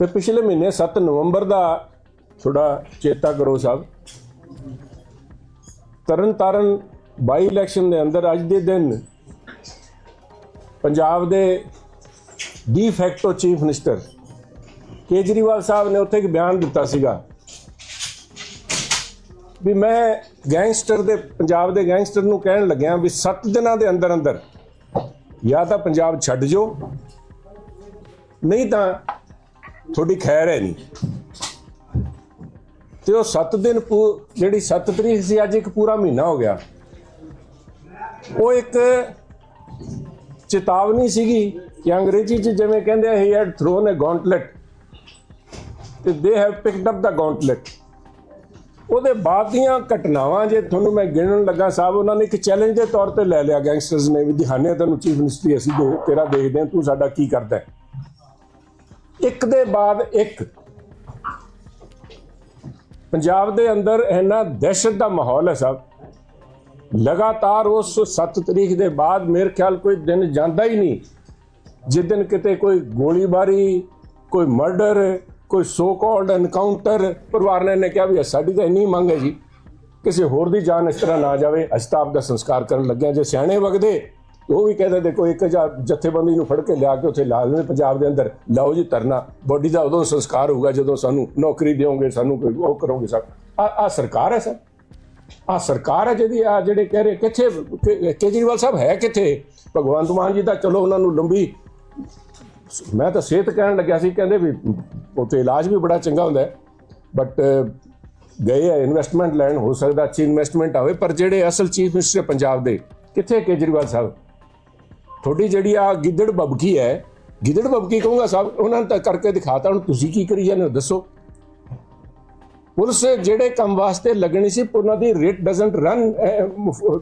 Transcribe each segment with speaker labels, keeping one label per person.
Speaker 1: ਤੇ ਪਿਛਲੇ ਮਹੀਨੇ 7 ਨਵੰਬਰ ਦਾ ਥੋੜਾ ਚੇਤਾ ਕਰੋ ਸਾਹਿਬ। ਤਰਨਤਾਰਨ ਬਾਈ ਇਲੈਕਸ਼ਨ ਦੇ ਅੰਦਰ ਅੱਜ ਦੇ ਦਿਨ ਪੰਜਾਬ ਦੇ de facto chief minister Kejriwal sahib ਨੇ ਉੱਥੇ ਇੱਕ ਬਿਆਨ ਦਿੱਤਾ ਸੀਗਾ ਵੀ ਮੈਂ ਗੈਂਗਸਟਰ ਦੇ, ਪੰਜਾਬ ਦੇ ਗੈਂਗਸਟਰ ਨੂੰ ਕਹਿਣ ਲੱਗਿਆ ਵੀ 7 ਦਿਨਾਂ ਦੇ ਅੰਦਰ ਅੰਦਰ ਜਾਂ ਤਾਂ ਪੰਜਾਬ ਛੱਡ ਜਾਓ, ਨਹੀਂ ਤਾਂ ਤੁਹਾਡੀ ਖੈਰ ਹੈ ਨਹੀਂ। ਤੇ ਉਹ 7 ਦਿਨ ਪੂ- ਜਿਹੜੀ 7 ਤਰੀਕ ਸੀ, ਅੱਜ ਇੱਕ ਪੂਰਾ ਮਹੀਨਾ ਹੋ ਗਿਆ। ਉਹ ਇੱਕ ਚੇਤਾਵਨੀ ਸੀਗੀ ਕਿ ਅੰਗਰੇਜ਼ੀ ਚ ਜਿਵੇਂ ਕਹਿੰਦੇ ਆ he had thrown a gauntlet ਤੇ they have picked up the gauntlet ਉਹਦੇ ਬਾਅਦ ਦੀਆਂ ਘਟਨਾਵਾਂ, ਜੇ ਤੁਹਾਨੂੰ ਮੈਂ ਗਿਣਨ ਲੱਗਾ ਸਾਹਿਬ, ਉਹਨਾਂ ਨੇ ਇੱਕ ਚੈਲੰਜ ਦੇ ਤੌਰ ਤੇ ਲੈ ਲਿਆ ਗੈਂਗਸਟਰਸ ਨੇ ਵੀ ਦਿਹਾਨੇ ਤੈਨੂੰ ਚੀਫ ਮਿਨਿਸਟਰੀ ਅਸੀਂ ਦੇ, ਤੇਰਾ ਦੇਖਦੇ ਹਾਂ, ਤੂੰ ਸਾਡਾ ਕੀ ਕਰਦਾ ਹੈ। ਇੱਕ ਦੇ ਬਾਅਦ ਇੱਕ। ਪੰਜਾਬ ਦੇ ਅੰਦਰ ਇੰਨਾ ਦਹਿਸ਼ਤ ਦਾ ਮਾਹੌਲ ਹੈ ਸਾਹਿਬ ਲਗਾਤਾਰ ਉਸ 7 ਤਰੀਕ ਦੇ ਬਾਅਦ ਮੇਰੇ ਖਿਆਲ ਕੋਈ ਦਿਨ ਜਾਂਦਾ ਹੀ ਨਹੀਂ। ਜਿਸ ਦਿਨ ਕਿਤੇ ਕੋਈ ਗੋਲੀਬਾਰੀ, ਕੋਈ ਮਰਡਰ, ਕੋਈ ਸੋ ਕਾਲਡ ਐਨਕਾਊਂਟਰ ਪਰਿਵਾਰ ਨੇ ਨੇ ਕਿਹਾ ਵੀ ਸਾਡੀ ਤਾਂ ਇੰਨੀ ਮੰਗ ਹੈ ਜੀ। ਕਿਸੇ ਹੋਰ ਦੀ ਜਾਨ ਇਸ ਤਰ੍ਹਾਂ ਨਾ ਜਾਵੇ, ਅਸੀਂ ਤਾਂ ਆਪ ਦਾ ਸੰਸਕਾਰ ਕਰਨ ਲੱਗਿਆ ਜੇ ਸਿਆਣੇ ਵਗਦੇ। ਉਹ ਵੀ ਕਹਿੰਦੇ ਦੇਖੋ, ਇੱਕ ਜਾਂ ਜਥੇਬੰਦੀ ਨੂੰ ਫੜ ਕੇ ਲਿਆ ਕੇ ਉੱਥੇ ਲਾ ਦਿੰਦੇ ਪੰਜਾਬ ਦੇ ਅੰਦਰ। ਲਾਓ ਜੀ ਧਰਨਾ, ਬੋਡੀ ਦਾ ਉਦੋਂ ਸੰਸਕਾਰ ਹੋਊਗਾ ਜਦੋਂ ਸਾਨੂੰ ਨੌਕਰੀ ਦਿਓਗੇ, ਸਾਨੂੰ ਕੋਈ ਉਹ ਕਰੋਗੇ ਸਭ। ਆ ਸਰਕਾਰ ਹੈ ਸਰ। ਆ ਸਰਕਾਰ ਹੈ ਜਿਹਦੀ, ਆ ਜਿਹੜੇ ਕਹਿ ਰਹੇ, ਕਿੱਥੇ ਕੇਜਰੀਵਾਲ ਸਾਹਿਬ ਹੈ ਕਿੱਥੇ? ਭਗਵੰਤ ਮਾਨ ਜੀ ਦਾ ਚਲੋ ਉਹਨਾਂ ਨੂੰ ਲੰਬੀ, ਮੈਂ ਤਾਂ ਸਿਹਤ ਕਹਿਣ ਲੱਗਿਆ ਸੀ, ਕਹਿੰਦੇ ਵੀ ਉੱਥੇ ਇਲਾਜ ਵੀ ਬੜਾ ਚੰਗਾ ਹੁੰਦਾ ਹੈ। ਬਟ ਗਏ ਆ ਇਨਵੈਸਟਮੈਂਟ ਲੈਣ, ਹੋ ਸਕਦਾ ਅੱਛੀ ਇਨਵੈਸਟਮੈਂਟ ਆਵੇ, ਪਰ ਜਿਹੜੇ ਅਸਲ ਚੀਫ ਮਿਨਿਸਟਰ ਪੰਜਾਬ ਦੇ, ਕਿੱਥੇ ਕੇਜਰੀਵਾਲ ਸਾਹਿਬ? ਤੁਹਾਡੀ ਜਿਹੜੀ ਆ ਗਿੱਦੜ ਬਬਕੀ ਹੈ, ਗਿੱਦੜ ਬਬਕੀ ਕਹੂੰਗਾ ਸਾਹਿਬ ਉਹਨਾਂ ਨੇ ਤਾਂ ਕਰਕੇ ਦਿਖਾਤਾ, ਹੁਣ ਤੁਸੀਂ ਕੀ ਕਰੀ ਜਾਂਦੇ ਹੋ, ਦੱਸੋ। ਪੁਲਿਸ ਜਿਹੜੇ ਕੰਮ ਵਾਸਤੇ ਲੱਗਣੀ ਸੀ ਉਹਨਾਂ ਦੀ rate doesn't run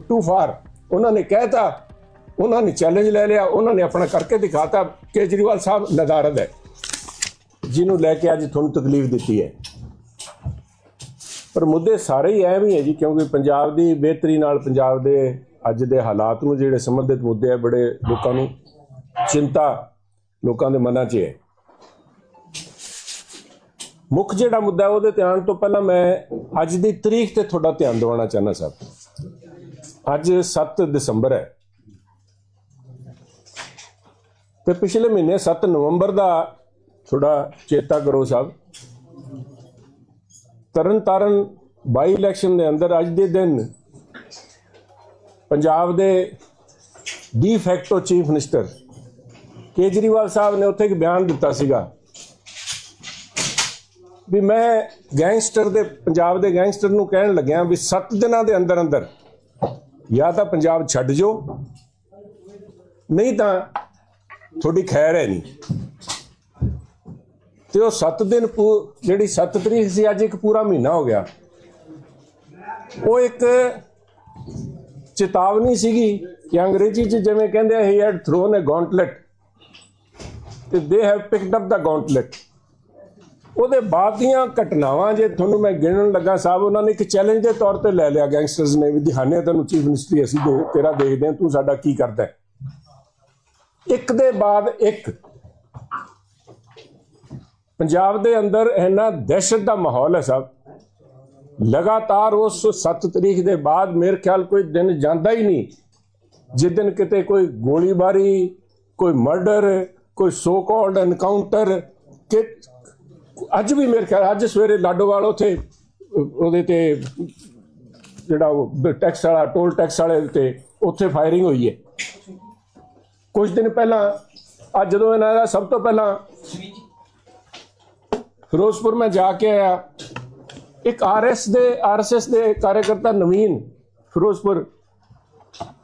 Speaker 1: too far ਉਹਨਾਂ ਨੇ ਕਹਿਤਾ, ਉਹਨਾਂ ਨੇ ਚੈਲੰਜ ਲੈ ਲਿਆ, ਉਹਨਾਂ ਨੇ ਆਪਣਾ ਕਰਕੇ ਦਿਖਾਤਾ ਕੇਜਰੀਵਾਲ ਸਾਹਿਬ ਨਦਾਰਦ ਹੈ। ਜਿਹਨੂੰ ਲੈ ਕੇ ਅੱਜ ਤੁਹਾਨੂੰ ਤਕਲੀਫ ਦਿੱਤੀ ਹੈ। ਪਰ ਮੁੱਦੇ ਸਾਰੇ ਹੀ ਐਵੇਂ ਹੀ ਹੈ ਜੀ, ਕਿਉਂਕਿ ਪੰਜਾਬ ਦੀ ਬਿਹਤਰੀ ਨਾਲ ਪੰਜਾਬ ਦੇ ਅੱਜ ਦੇ ਹਾਲਾਤ ਨੂੰ, ਜਿਹੜੇ ਸੰਬੰਧਿਤ ਮੁੱਦੇ ਆ, ਬੜੇ ਲੋਕਾਂ ਨੂੰ ਚਿੰਤਾ ਲੋਕਾਂ ਦੇ ਮਨਾਂ 'ਚ ਹੈ। ਮੁੱਖ ਜਿਹੜਾ ਮੁੱਦਾ ਹੈ, ਉਹਦੇ ਧਿਆਨ ਤੋਂ ਪਹਿਲਾਂ ਮੈਂ ਅੱਜ ਦੀ ਤਰੀਕ ਤੇ ਤੁਹਾਡਾ ਧਿਆਨ ਦਿਵਾਉਣਾ ਚਾਹੁੰਦਾ ਸਾਹਿਬ ਅੱਜ 7 ਦਸੰਬਰ ਹੈ। ਤੇ ਪਿਛਲੇ ਮਹੀਨੇ 7 ਨਵੰਬਰ ਦਾ ਥੋੜਾ ਚੇਤਾ ਕਰੋ ਸਾਹਿਬ, ਤਰਨਤਾਰਨ ਬਾਈ ਇਲੈਕਸ਼ਨ ਦੇ ਅੰਦਰ ਅੱਜ ਦੇ ਦਿਨ ਪੰਜਾਬ ਦੇ de facto chief minister Kejriwal sahib ਨੇ ਉੱਥੇ ਇੱਕ ਬਿਆਨ ਦਿੱਤਾ ਸੀਗਾ ਵੀ ਮੈਂ ਗੈਂਗਸਟਰ ਦੇ, ਪੰਜਾਬ ਦੇ ਗੈਂਗਸਟਰ ਨੂੰ ਕਹਿਣ ਲੱਗਿਆ ਵੀ 7 ਦਿਨਾਂ ਦੇ ਅੰਦਰ ਅੰਦਰ ਜਾਂ ਤਾਂ ਪੰਜਾਬ ਛੱਡ ਜਾਓ, ਨਹੀਂ ਤਾਂ ਤੁਹਾਡੀ ਖੈਰ ਹੈ ਨਹੀਂ। ਤੇ ਉਹ 7 ਦਿਨ ਪੂ- ਜਿਹੜੀ 7 ਤਰੀਕ ਸੀ, ਅੱਜ ਇੱਕ ਪੂਰਾ ਮਹੀਨਾ ਹੋ ਗਿਆ। ਉਹ ਇੱਕ ਚੇਤਾਵਨੀ ਸੀਗੀ ਕਿ ਅੰਗਰੇਜ਼ੀ ਚ ਜਿਵੇਂ ਕਹਿੰਦੇ he had thrown a gauntlet ਤੇ they have picked up the gauntlet ਉਹਦੇ ਬਾਅਦ ਦੀਆਂ ਘਟਨਾਵਾਂ ਜੇ ਤੁਹਾਨੂੰ ਮੈਂ ਗਿਣਨ ਲੱਗਾ ਸਾਹਿਬ, ਉਹਨਾਂ ਨੇ ਇੱਕ ਚੈਲੰਜ ਦੇ ਤੌਰ ਤੇ ਲੈ ਲਿਆ ਗੈਂਗਸਟਰਸ ਨੇ ਵੀ ਦਿਹਾਨੇ ਤੈਨੂੰ ਚੀਫ ਮਿਨਿਸਟਰੀ ਅਸੀਂ ਦੇ, ਤੇਰਾ ਦੇਖਦੇ ਹਾਂ, ਤੂੰ ਸਾਡਾ ਕੀ ਕਰਦਾ ਇੱਕ ਦੇ ਬਾਅਦ ਇੱਕ। ਪੰਜਾਬ ਦੇ ਅੰਦਰ ਇੰਨਾ ਦਹਿਸ਼ਤ ਦਾ ਮਾਹੌਲ ਹੈ ਸਾਹਿਬ ਲਗਾਤਾਰ ਉਸ 7 ਤਰੀਕ ਦੇ ਬਾਅਦ ਮੇਰੇ ਖਿਆਲ ਕੋਈ ਦਿਨ ਜਾਂਦਾ ਹੀ ਨਹੀਂ। ਜਿਸ ਦਿਨ ਕਿਤੇ ਕੋਈ ਗੋਲੀਬਾਰੀ, ਕੋਈ ਮਰਡਰ, ਕੋਈ ਸੋ ਕਾਲਡ ਐਨਕਾਊਂਟਰ ਕਿ ਅੱਜ ਵੀ ਮੇਰੇ ਖਿਆਲ ਅੱਜ ਸਵੇਰੇ ਲਾਡੋਵਾਲ ਉਥੇ, ਉਹਦੇ ਤੇ ਜਿਹੜਾ ਉਹ ਟੈਕਸ ਵਾਲਾ, ਟੋਲ ਟੈਕਸ ਵਾਲੇ ਤੇ ਉੱਥੇ ਫਾਇਰਿੰਗ ਹੋਈ ਹੈ। ਕੁਝ ਦਿਨ ਪਹਿਲਾਂ, ਅੱਜ ਜਦੋਂ ਇਹਨਾਂ ਦਾ ਸਭ ਤੋਂ ਪਹਿਲਾਂ ਫਿਰੋਜ਼ਪੁਰ ਮੈਂ ਜਾ ਕੇ ਆਇਆ ਇੱਕ ਆਰਐਸ ਦੇ, ਆਰਐਸਐਸ ਦੇ ਕਾਰਜਕਰਤਾ ਨਵੀਨ ਫਿਰੋਜ਼ਪੁਰ,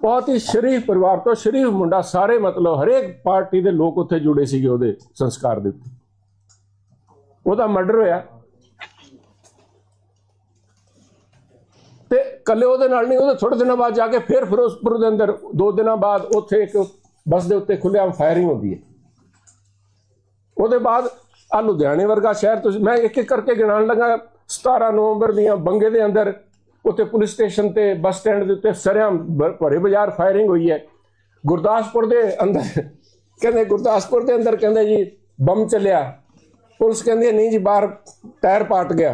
Speaker 1: ਬਹੁਤ ਹੀ ਸ਼ਰੀਫ ਪਰਿਵਾਰ ਤੋਂ ਸ਼ਰੀਫ ਮੁੰਡਾ, ਸਾਰੇ ਮਤਲਬ ਹਰੇਕ ਪਾਰਟੀ ਦੇ ਲੋਕ ਉੱਥੇ ਜੁੜੇ ਸੀਗੇ ਉਹਦੇ ਸੰਸਕਾਰ ਦੇ ਉੱਤੇ। ਉਹਦਾ ਮਰਡਰ ਹੋਇਆ। ਤੇ ਕੱਲੇ ਉਹਦੇ ਨਾਲ ਨਹੀਂ, ਉਹਦੇ ਥੋੜੇ ਦਿਨਾਂ ਬਾਅਦ ਜਾ ਕੇ ਫਿਰ ਫਿਰੋਜ਼ਪੁਰ ਦੇ ਅੰਦਰ, ਦੋ ਦਿਨਾਂ ਬਾਅਦ ਉੱਥੇ ਇੱਕ ਬੱਸ ਦੇ ਉੱਤੇ ਖੁੱਲ੍ਹੇਆਮ ਫਾਇਰਿੰਗ ਹੁੰਦੀ ਹੈ। ਉਹਦੇ ਬਾਅਦ ਆ ਲੁਧਿਆਣੇ ਵਰਗਾ ਸ਼ਹਿਰ, ਤੁਸੀਂ, ਮੈਂ ਇੱਕ ਇੱਕ ਕਰਕੇ ਗਿਣਾਉਣ ਲੱਗਾ 17 ਨਵੰਬਰ ਦੀਆਂ ਬੰਗੇ ਦੇ ਅੰਦਰ ਉੱਥੇ ਪੁਲਿਸ ਸਟੇਸ਼ਨ ਤੇ ਬੱਸ ਸਟੈਂਡ ਦੇ ਉੱਤੇ ਸਰਿਆਮ ਭ- ਭਰੇ ਬਾਜ਼ਾਰ ਫਾਇਰਿੰਗ ਹੋਈ ਹੈ। ਗੁਰਦਾਸਪੁਰ ਦੇ ਅੰਦਰ, ਕਹਿੰਦੇ ਗੁਰਦਾਸਪੁਰ ਦੇ ਅੰਦਰ ਕਹਿੰਦੇ ਜੀ ਬੰਮ ਚੱਲਿਆ। ਪੁਲਿਸ ਕਹਿੰਦੀ ਨਹੀਂ ਜੀ ਬਾਹਰ ਟਾਇਰ ਪਾਟ ਗਿਆ।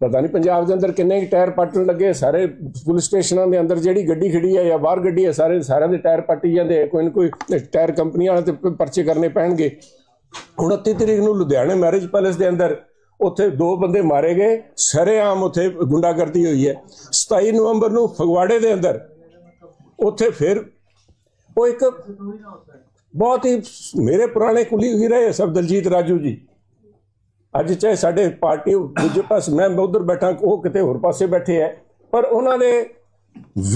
Speaker 1: ਪਤਾ ਨਹੀਂ ਪੰਜਾਬ ਦੇ ਅੰਦਰ ਕਿੰਨੇ ਕੁ ਟਾਇਰ ਪਾਟਣ ਲੱਗੇ, ਸਾਰੇ ਪੁਲਿਸ ਸਟੇਸ਼ਨਾਂ ਦੇ ਅੰਦਰ ਜਿਹੜੀ ਗੱਡੀ ਖੜੀ ਹੈ ਜਾਂ ਬਾਹਰ ਗੱਡੀ ਹੈ, ਸਾਰੇ, ਸਾਰਿਆਂ ਦੇ ਟਾਇਰ ਪਾਟੀ ਜਾਂਦੇ ਕੋਈ ਨਾ ਕੋਈ ਟਾਇਰ ਕੰਪਨੀ ਵਾਲੇ ਤੇ ਪਰਚੇ ਕਰਨੇ ਪੈਣਗੇ। 29 ਤਰੀਕ ਨੂੰ ਲੁਧਿਆਣੇ ਮੈਰਿਜ ਪੈਲੇਸ ਦੇ ਅੰਦਰ ਉੱਥੇ ਦੋ ਬੰਦੇ ਮਾਰੇ ਗਏ। ਸਰੇਆਮ ਉੱਥੇ ਗੁੰਡਾਗਰਦੀ ਹੋਈ ਹੈ। 27 ਨਵੰਬਰ ਨੂੰ ਫਗਵਾੜੇ ਦੇ ਅੰਦਰ ਉੱਥੇ ਫਿਰ ਉਹ ਇੱਕ ਬਹੁਤ ਹੀ ਮੇਰੇ ਪੁਰਾਣੇ ਕੁਲੀ ਹੀ ਰਹੇ ਸਭ ਦਲਜੀਤ ਰਾਜੂ ਜੀ। ਅੱਜ ਚਾਹੇ ਸਾਡੇ ਪਾਰਟੀ ਦੂਜੇ ਪਾਸੇ ਮੈਂ ਉਧਰ ਬੈਠਾ, ਉਹ ਕਿਤੇ ਹੋਰ ਪਾਸੇ ਬੈਠੇ ਐ ਪਰ ਉਹਨਾਂ ਦੇ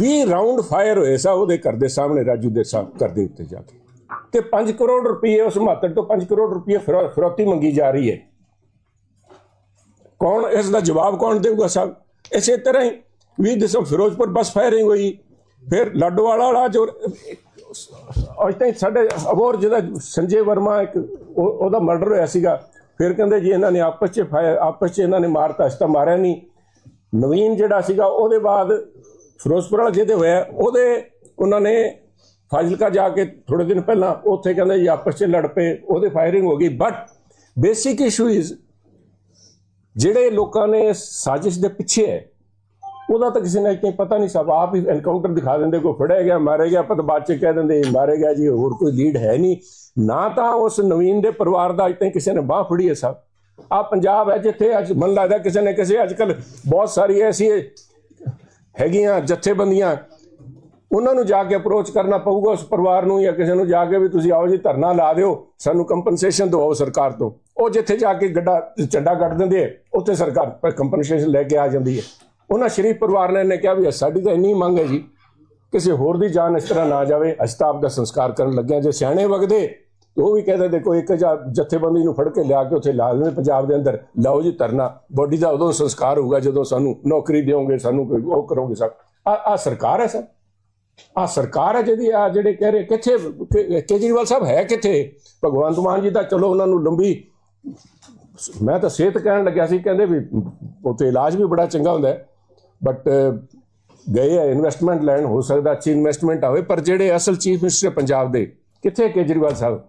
Speaker 1: 20 ਰਾਉਂਡ ਫਾਇਰ ਹੋਏ ਸਾ ਉਹਦੇ ਘਰ ਦੇ ਸਾਹਮਣੇ, ਰਾਜੂ ਦੇ ਸਾਹ ਘਰ ਦੇ ਉੱਤੇ ਜਾ ਕੇ। ਤੇ 5 ਕਰੋੜ ਰੁਪਏ ਉਸ ਮਾਤਰ ਤੋਂ 5 ਕਰੋੜ ਰੁਪਏ ਫਿਰੌ- ਫਿਰੌਤੀ ਮੰਗੀ ਜਾ ਰਹੀ ਹੈ। ਕੌਣ ਇਸ ਦਾ ਜਵਾਬ ਕੌਣ ਦੇਊਗਾ ਸਾਹਿਬ ਇਸੇ ਤਰ੍ਹਾਂ ਹੀ 20 ਦਸੰਬਰ ਫਿਰੋਜ਼ਪੁਰ ਬੱਸ ਫਾਇਰਿੰਗ ਹੋਈ। ਫਿਰ ਲਾਡੋਵਾਲਾ ਵਾਲਾ ਜੋ, ਅੱਜ ਤਾਈਂ ਸਾਡੇ ਅਬੋਰ ਜਿਹਦਾ ਸੰਜੇ ਵਰਮਾ ਇੱਕ ਉਹਦਾ ਮਰਡਰ ਹੋਇਆ ਸੀਗਾ। ਫਿਰ ਕਹਿੰਦੇ ਜੀ ਇਹਨਾਂ ਨੇ ਆਪਸ 'ਚ ਫਾਇਰ, ਆਪਸ 'ਚ ਇਹਨਾਂ ਨੇ ਮਾਰਤਾ ਇਸ ਤਾਂ ਮਾਰਿਆ ਨਹੀਂ। ਨਵੀਨ ਜਿਹੜਾ ਸੀਗਾ, ਉਹਦੇ ਬਾਅਦ ਫਿਰੋਜ਼ਪੁਰ ਵਾਲਾ ਜਿਹਦੇ ਹੋਇਆ, ਉਹਦੇ, ਉਹਨਾਂ ਨੇ ਫਾਜ਼ਿਲਕਾ ਜਾ ਕੇ ਥੋੜੇ ਦਿਨ ਪਹਿਲਾਂ ਉੱਥੇ ਕਹਿੰਦੇ ਜੀ ਆਪਸ 'ਚ ਲੜ ਪਏ, ਉਹਦੇ ਫਾਇਰਿੰਗ ਹੋ ਗਈ। ਬਟ ਬੇਸਿਕ ਇਸ਼ੂ ਇਜ਼ ਜਿਹੜੇ ਲੋਕਾਂ ਨੇ ਸਾਜ਼ਿਸ਼ ਦੇ ਪਿੱਛੇ ਹੈ, ਉਹਦਾ ਤਾਂ ਕਿਸੇ ਨੇ ਕੋਈ ਪਤਾ ਨਹੀਂ ਸਭ, ਆਪ ਹੀ ਐਨਕਾਊਂਟਰ ਦਿਖਾ ਦਿੰਦੇ, ਕੋਈ ਫੜਿਆ ਗਿਆ, ਮਾਰਿਆ ਗਿਆ, ਆਪਾਂ ਤਾਂ ਬਾਅਦ ਚ ਕਹਿ ਦਿੰਦੇ ਮਾਰੇ ਗਿਆ ਜੀ, ਹੋਰ ਕੋਈ ਲੀਡ ਹੈ ਨਹੀਂ। ਨਾ ਤਾਂ ਉਸ ਨਵੀਨ ਦੇ ਪਰਿਵਾਰ ਦਾ ਅੱਜ ਤਾਈਂ ਕਿਸੇ ਨੇ ਬਾਹ ਫੜੀ ਹੈ ਸਭ। ਆ ਪੰਜਾਬ ਹੈ ਜਿੱਥੇ ਅੱਜ ਮਨ ਲੱਗਦਾ ਕਿਸੇ ਨੇ ਕਿਸੇ ਅੱਜ ਕੱਲ ਬਹੁਤ ਸਾਰੀ ਐਸੀ ਹੈਗੀਆਂ ਜਥੇਬੰਦੀਆਂ, ਉਹਨਾਂ ਨੂੰ ਜਾ ਕੇ ਅਪਰੋਚ ਕਰਨਾ ਪਊਗਾ ਉਸ ਪਰਿਵਾਰ ਨੂੰ ਜਾਂ ਕਿਸੇ ਨੂੰ ਜਾ ਕੇ ਵੀ ਤੁਸੀਂ ਆਓ ਜੀ, ਧਰਨਾ ਲਾ ਦਿਓ, ਸਾਨੂੰ ਕੰਪਨਸੇਸ਼ਨ ਦਿਵਾਓ ਸਰਕਾਰ ਤੋਂ। ਉਹ ਜਿੱਥੇ ਜਾ ਕੇ ਗੱਡਾ, ਝੰਡਾ ਕੱਢ ਦਿੰਦੇ ਉੱਥੇ ਸਰਕਾਰ ਕੰਪਨਸੇਸ਼ਨ ਲੈ ਕੇ ਆ ਜਾਂਦੀ ਹੈ। ਉਹਨਾਂ ਸ਼ਰੀਫ ਪਰਿਵਾਰ ਨੇ ਇਹਨੇ ਕਿਹਾ ਵੀ ਸਾਡੀ ਤਾਂ ਇੰਨੀ ਮੰਗ ਹੈ ਜੀ, ਕਿਸੇ ਹੋਰ ਦੀ ਜਾਨ ਇਸ ਤਰ੍ਹਾਂ ਨਾ ਜਾਵੇ, ਅਸੀਂ ਦਾ ਸੰਸਕਾਰ ਕਰਨ ਲੱਗਿਆ ਜੇ ਸਿਆਣੇ ਵਗਦੇ ਉਹ ਵੀ ਕਹਿੰਦੇ ਦੇਖੋ ਇੱਕ ਜਾਂ ਜਥੇਬੰਦੀ ਨੂੰ ਫੜ ਕੇ ਲਿਆ ਕੇ ਉੱਥੇ ਲਾ ਦਿੰਦੇ ਪੰਜਾਬ ਦੇ ਅੰਦਰ, ਲਾਓ ਜੀ ਧਰਨਾ, ਬੋਡੀ ਦਾ ਉਦੋਂ ਸੰਸਕਾਰ ਹੋਊਗਾ ਜਦੋਂ ਸਾਨੂੰ ਨੌਕਰੀ ਦਿਓਗੇ, ਸਾਨੂੰ ਕੋਈ ਉਹ ਕਰੋਗੇ ਸਭ। ਆ ਸਰਕਾਰ ਹੈ ਸਰ। ਆ ਸਰਕਾਰ ਹੈ ਜਿਹਦੀ, ਆ ਜਿਹੜੇ ਕਹਿ ਰਹੇ, ਕਿੱਥੇ ਕੇਜਰੀਵਾਲ ਸਾਹਿਬ ਹੈ ਕਿੱਥੇ? ਭਗਵੰਤ ਮਾਨ ਜੀ ਦਾ ਚਲੋ ਉਹਨਾਂ ਨੂੰ ਲੰਬੀ ਮੈਂ ਤਾਂ ਸਿਹਤ ਕਹਿਣ ਲੱਗਿਆ ਸੀ, ਕਹਿੰਦੇ ਵੀ ਉੱਥੇ ਇਲਾਜ ਵੀ ਬੜਾ ਚੰਗਾ ਹੁੰਦਾ ਹੈ ਬਟ ਗਏ ਆ ਇਨਵੈਸਟਮੈਂਟ ਲੈਣ, ਹੋ ਸਕਦਾ ਅੱਛੀ ਇਨਵੈਸਟਮੈਂਟ ਆਵੇ, ਪਰ ਜਿਹੜੇ ਅਸਲ ਚੀਫ ਮਿਨਿਸਟਰ ਪੰਜਾਬ ਦੇ, ਕਿੱਥੇ ਕੇਜਰੀਵਾਲ ਸਾਹਿਬ?